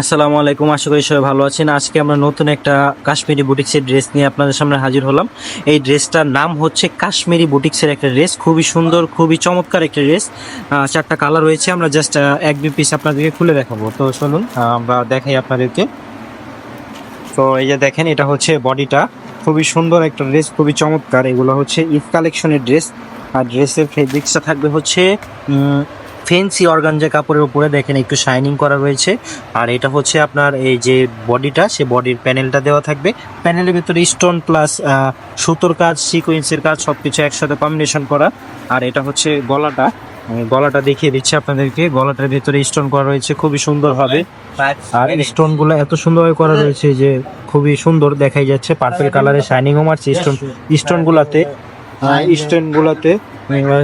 আসসালামু আলাইকুম, আশা করি সবাই ভালো আছেন। আজকে আমরা নতুন একটা কাশ্মীরি বুটিক্সের ড্রেস নিয়ে আপনাদের সামনে হাজির হলাম। এই ড্রেসটার নাম হচ্ছে কাশ্মীরি বুটিক্সের একটা ড্রেস, খুবই সুন্দর, খুবই চমৎকার একটা ড্রেস। চারটা কালার রয়েছে, আমরা জাস্ট এক দুই পিস আপনাদেরকে খুলে দেখাবো। তো চলুন আমরা দেখাই আপনাদেরকে। তো এই যে দেখেন, এটা হচ্ছে বডিটা। খুবই সুন্দর একটা ড্রেস, খুবই চমৎকার। এগুলো হচ্ছে ইফ কালেকশনের ড্রেস। আর ড্রেসের ফেব্রিক্সটা থাকবে হচ্ছে ফেন্সি অর্গানজা কাপড়ের উপরে দেখেন একটু শাইনিং করা রয়েছে। আর এটা হচ্ছে আপনার এই যে বডিটা সে বডির প্যানেলটা দেওয়া থাকবে। প্যানেলের ভিতরে স্টোন প্লাস সুতোর কাজ সিকোয়েন্সের কাজ সব কিছু একসাথে কম্বিনেশন করা। আর এটা হচ্ছে গলাটা। গলাটা দেখিয়ে দিচ্ছি আপনাদেরকে। গলাটার ভিতরে স্টোন করা রয়েছে খুবই সুন্দর হবে। আর স্টোনগুলো এত সুন্দরভাবে করা রয়েছে যে খুবই সুন্দর দেখাই যাচ্ছে। পার্পেল কালারের শাইনিংও মারছে স্টোন স্টোন গুলাতে স্টোন গুলাতে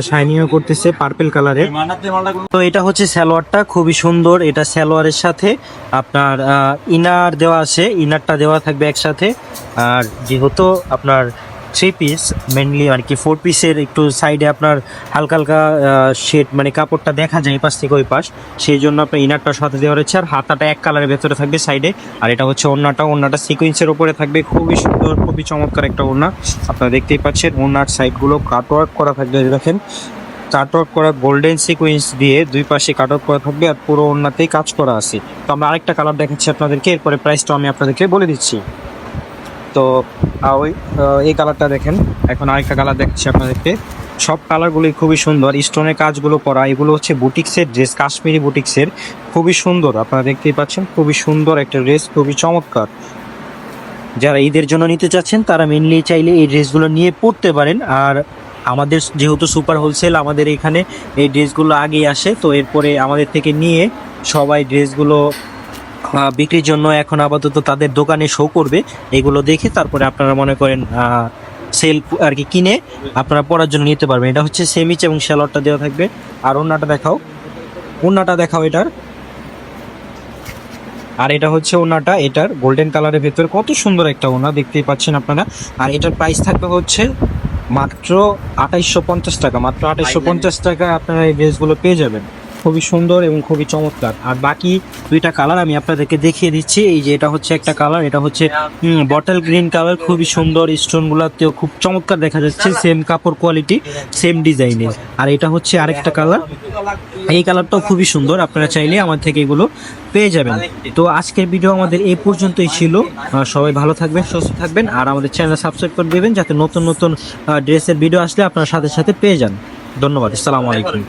শাইনিংও করতেছে পার্পেল কালারের তো এটা হচ্ছে সালোয়ারটা, খুবই সুন্দর। এটা সালোয়ারের সাথে আপনার ইনার দেওয়া আছে ইনারটা দেওয়া থাকবে একসাথে। আর যেহেতু আপনার থ্রি পিস মেনলি আর কি ফোর পিসের একটু সাইডে আপনার হালকা হালকা শেড মানে কাপড়টা দেখা যায় এই পাশ থেকে ওই পাশ। সেই জন্য আপনার ইনারটা সাথে দেওয়া রয়েছে আর হাতাটা এক কালারের ভেতরে থাকবে সাইডে আর এটা হচ্ছে ওড়নাটা। ওড়নাটা সিকোয়েন্সের উপরে থাকবে। খুবই সুন্দর, খুবই চমৎকার একটা ওড়না। আপনারা দেখতেই পাচ্ছেন ওড়নার সাইডগুলো কাটওয়ার্ক করা থাকবে দেখেন। কাটওয়ার্ক করা গোল্ডেন সিকোয়েন্স দিয়ে দুই পাশে কাটওয়ার্ক করা থাকবে আর পুরো ওড়নাতেই কাজ করা আছে। তো আমরা আরেকটা কালার দেখাচ্ছি আপনাদেরকে। এরপরে প্রাইসটা আমি আপনাদেরকে বলে দিচ্ছি। তো ওই এই কালারটা দেখেন। এখন আরেকটা কালার দেখাচ্ছি আপনাদেরকে। সব কালারগুলোই খুবই সুন্দর। স্টোনের কাজগুলো করা, এগুলো হচ্ছে বুটিক্সের ড্রেস কাশ্মীরি বুটিক্সের খুবই সুন্দর। আপনারা দেখতেই পাচ্ছেন, খুবই সুন্দর একটা ড্রেস খুবই চমৎকার। যারা ঈদের জন্য নিতে চাচ্ছেন, তারা মেনলি চাইলে এই ড্রেসগুলো নিয়ে পড়তে পারেন। আর আমাদের যেহেতু সুপার হোলসেল আমাদের এখানে এই ড্রেসগুলো আগেই আসে। তো এরপরে আমাদের থেকে নিয়ে সবাই ড্রেসগুলো বিক্রির জন্য এখন আপাতত তাদের দোকানে শো করবে। এগুলো দেখে তারপরে আপনারা মনে করেন সেল আর কি কিনে আপনারা পড়ার জন্য নিতে পারবেন। এটা হচ্ছে সেমিচ এবং শ্যালটটা দেওয়া থাকবে। আর ওন্নাটা দেখাও। ওন্নাটা দেখাও এটার। আর এটা হচ্ছে ওনাটা এটার গোল্ডেন কালারের ভেতরে কত সুন্দর একটা ওনা দেখতেই পাচ্ছেন আপনারা। আর এটার প্রাইস থাকবে হচ্ছে মাত্র আঠাইশশো পঞ্চাশ টাকা। মাত্র আঠাইশশো পঞ্চাশ টাকা আপনারা এই ড্রেসগুলো পেয়ে যাবেন। খুবই সুন্দর এবং খুবই চমৎকার। আর বাকি দুইটা কালার আমি আপনাদেরকে দেখিয়ে দিচ্ছি। এই যে এটা হচ্ছে একটা কালার এটা হচ্ছে বটল গ্রিন কালার খুবই সুন্দর স্টোনগুলোতেও খুব চমৎকার দেখা যাচ্ছে সেম কাপড় কোয়ালিটি সেম ডিজাইনের আর এটা হচ্ছে আরেকটা কালার এই কালারটাও খুবই সুন্দর, আপনারা চাইলে আমার থেকে এগুলো পেয়ে যাবেন। তো আজকের ভিডিও আমাদের এই পর্যন্তই ছিল। সবাই ভালো থাকবেন, সুস্থ থাকবেন, আর আমাদের চ্যানেল সাবস্ক্রাইব করে দেবেন, যাতে নতুন নতুন ড্রেসের ভিডিও আসলে আপনারা সাথে সাথে পেয়ে যান। ধন্যবাদ, আসসালামু আলাইকুম।